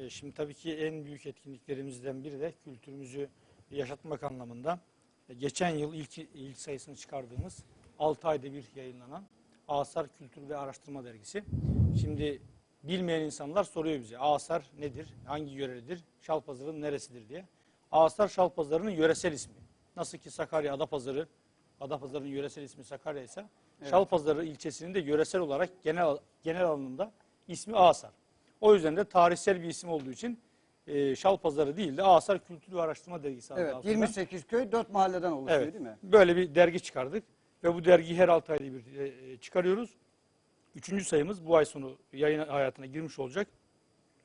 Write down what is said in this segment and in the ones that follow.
E, Şimdi tabii ki en büyük etkinliklerimizden biri de kültürümüzü yaşatmak anlamında e, geçen yıl ilk, ilk sayısını çıkardığımız 6 ayda bir yayınlanan Asar Kültür ve Araştırma Dergisi. Şimdi bilmeyen insanlar soruyor bize Asar nedir, hangi yöredir, Şalpazarı'nın neresidir diye. Asar Şalpazarı'nın yöresel ismi. Nasıl ki Sakarya Adapazarı, Adapazarı'nın yöresel ismi Sakarya ise Evet. Şalpazarı ilçesinin de yöresel olarak genel genel anlamda ismi Asar. O yüzden de tarihsel bir isim olduğu için e, Şalpazarı değil de Asar Kültür ve Araştırma Dergisi adı Evet, altında 28 köy 4 mahalleden oluşuyor Evet. değil mi? Böyle bir dergi çıkardık ve bu dergiyi her 6 ayda bir e, çıkarıyoruz. Üçüncü sayımız bu ay sonu yayın hayatına girmiş olacak.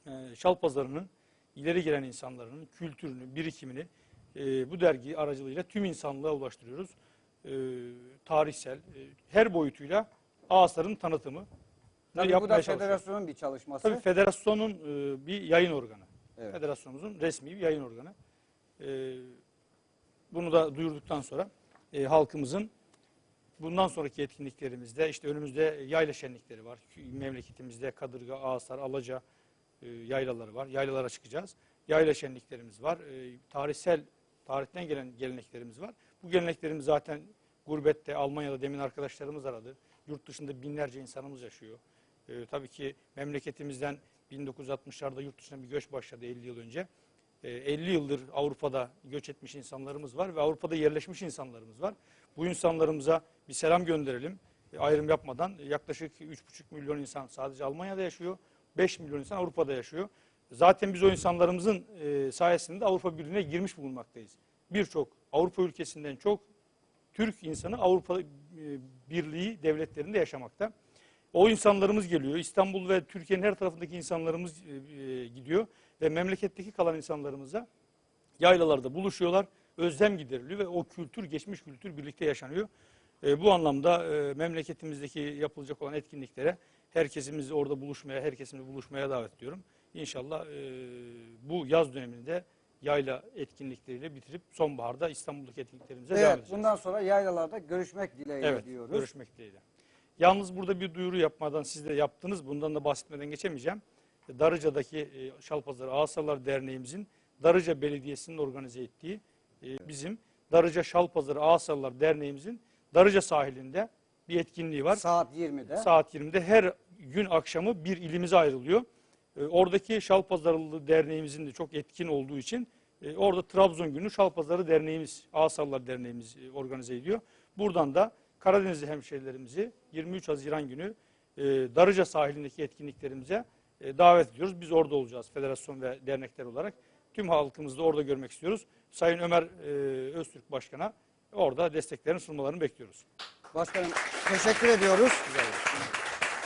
E, Şalpazarı'nın ileri gelen insanların kültürünü, birikimini e, bu dergi aracılığıyla tüm insanlığa ulaştırıyoruz. E, tarihsel, e, her boyutuyla Asar'ın tanıtımı. Tabii bu da federasyonun bir çalışması. Tabii federasyonun e, bir yayın organı. Evet. Federasyonumuzun resmi bir yayın organı. E, bunu da duyurduktan sonra e, halkımızın bundan sonraki etkinliklerimizde işte önümüzde yayla şenlikleri var. Memleketimizde Kadırga, Ağasar, Alaca e, yaylaları var. Yaylalara çıkacağız. Yayla şenliklerimiz var. E, tarihsel, tarihten gelen geleneklerimiz var. Bu geleneklerimiz zaten gurbette, Almanya'da demin arkadaşlarımız aradı. Yurt dışında binlerce insanımız yaşıyor. E, tabii ki memleketimizden 1960'larda yurt dışına bir göç başladı 50 yıl önce. E, 50 yıldır Avrupa'da göç etmiş insanlarımız var ve Avrupa'da yerleşmiş insanlarımız var. Bu insanlarımıza bir selam gönderelim. E, ayrım yapmadan yaklaşık 3,5 milyon insan sadece Almanya'da yaşıyor. 5 milyon insan Avrupa'da yaşıyor. Zaten biz o insanlarımızın e, sayesinde Avrupa Birliği'ne girmiş bulunmaktayız. Birçok Avrupa ülkesinden çok Türk insanı Avrupa e, Birliği devletlerinde yaşamakta. O insanlarımız geliyor. İstanbul ve Türkiye'nin her tarafındaki insanlarımız e, e, gidiyor ve memleketteki kalan insanlarımıza yaylalarda buluşuyorlar. Özlem gideriliyor ve o kültür, geçmiş kültür birlikte yaşanıyor. E, bu anlamda e, memleketimizdeki yapılacak olan etkinliklere herkesimizi orada buluşmaya, herkesimizi buluşmaya davet ediyorum. İnşallah e, bu yaz döneminde yayla etkinlikleriyle bitirip sonbaharda İstanbul'daki etkinliklerimize devam Evet, edeceğiz. bundan sonra yaylalarda görüşmek dileğiyle Evet, diyoruz. görüşmek dileğiyle. Yalnız burada bir duyuru yapmadan siz de yaptınız. Bundan da bahsetmeden geçemeyeceğim. Darıca'daki e, Şalpazarı Ağasalar Derneğimizin Darıca Belediyesi'nin organize ettiği e, bizim Darıca Şalpazarı Ağasalar Derneğimizin Darıca sahilinde bir etkinliği var. Saat 20'de. Saat 20'de her gün akşamı bir ilimize ayrılıyor. E, Oradaki Şalpazarılı Derneğimizin de çok etkin olduğu için orada Trabzon günü Şalpazarı Derneğimiz, Ağasallar Derneğimiz organize ediyor. Buradan da Karadenizli hemşehrilerimizi 23 Haziran günü e, Darıca sahilindeki etkinliklerimize e, davet ediyoruz. Biz orada olacağız federasyon ve dernekler olarak. Tüm halkımızı da orada görmek istiyoruz. Sayın Ömer e, Öztürk Başkan'a orada desteklerini sunmalarını bekliyoruz. Başkanım teşekkür ediyoruz. Güzel.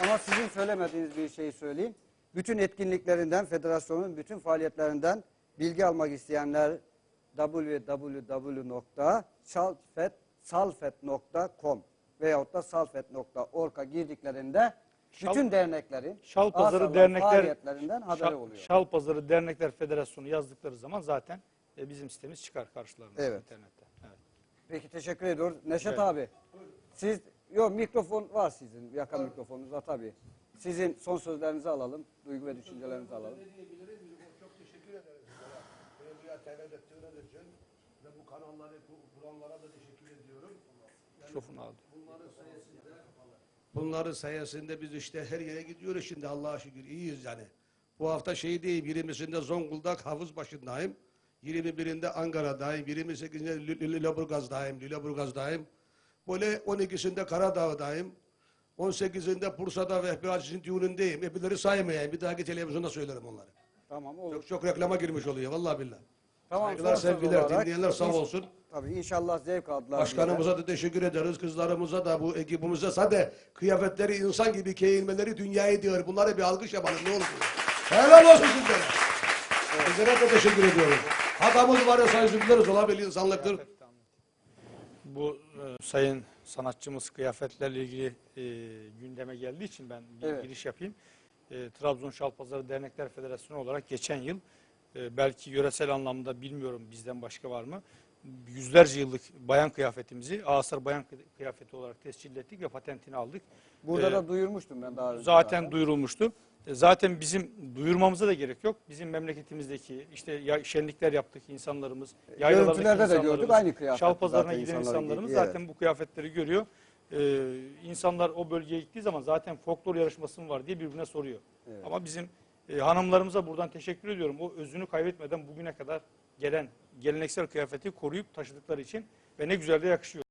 Ama sizin söylemediğiniz bir şeyi söyleyeyim. Bütün etkinliklerinden, federasyonun bütün faaliyetlerinden bilgi almak isteyenler www.salfet.com veyahut da salfet.org'a girdiklerinde Şal- bütün derneklerin, Şalpazarı asalar dernekler faaliyetlerinden haberi Şal- oluyor. Şalpazarı Dernekler Federasyonu yazdıkları zaman zaten e, bizim sitemiz çıkar karşılarına Evet. internette. Evet. Peki teşekkür ediyoruz. Neşet Evet. abi, siz, yok mikrofon var sizin, yaka mikrofonunuz var tabii. Sizin son sözlerinizi alalım, duygu ve düşüncelerinizi alalım. Çok teşekkür ederiz buraya davet ettiğiniz için ve bu kanalları ku- kuranlara da teşekkür. Mikrofonu aldı. Bunların sayesinde biz işte her yere gidiyoruz şimdi Allah'a şükür iyiyiz yani. Bu hafta şey değil, 20'sinde Zonguldak havuz başındayım. 21'inde Ankara'dayım, 28'inde Lü- Lü- Lüleburgaz'dayım, Lüleburgaz'dayım. Böyle 12'sinde Karadağ'dayım. 18'inde Bursa'da Vehbi Hacı'nın düğünündeyim. Hepleri saymayayım. Bir dahaki televizyonda söylerim onları. Tamam olur. Çok çok reklama girmiş oluyor vallahi billahi. Tamam, Saygılar, son söz sevgiler, olarak dinleyenler sağ olsun. Tabii inşallah zevk aldılar. Başkanımıza da teşekkür ederiz, kızlarımıza da, bu ekibimize. Sade kıyafetleri insan gibi giyinmeleri dünyayı diyor. Bunlara bir alkış yapalım ne olur. Helal olsun sizlere. Sizlere de teşekkür ediyorum. Hatamız var ya sayısı biliriz, olabilir insanlıktır. Bu e, sayın sanatçımız kıyafetlerle ilgili e, gündeme geldiği için ben bir Evet. giriş yapayım. E, Trabzon Şalpazarı Dernekler Federasyonu olarak geçen yıl e, belki yöresel anlamda bilmiyorum bizden başka var mı? Yüzlerce yıllık bayan kıyafetimizi Asar bayan kı- kıyafeti olarak tescil ettik ve patentini aldık. Burada Ee, da duyurmuştum ben daha önce. zaten duyurulmuştu. E, Zaten bizim duyurmamıza da gerek yok. Bizim memleketimizdeki işte şenlikler yaptık insanlarımız, yaylalardaki Görüntülerde de insanlarımız, gördük aynı kıyafet. Şal pazarına zaten giden insanlarımız giydiği, zaten bu kıyafetleri görüyor. Ee, insanlar o bölgeye gittiği zaman zaten folklor yarışması mı var diye birbirine soruyor. Evet. Ama bizim e, hanımlarımıza buradan teşekkür ediyorum. O özünü kaybetmeden bugüne kadar gelen geleneksel kıyafeti koruyup taşıdıkları için ve ne güzel de yakışıyor.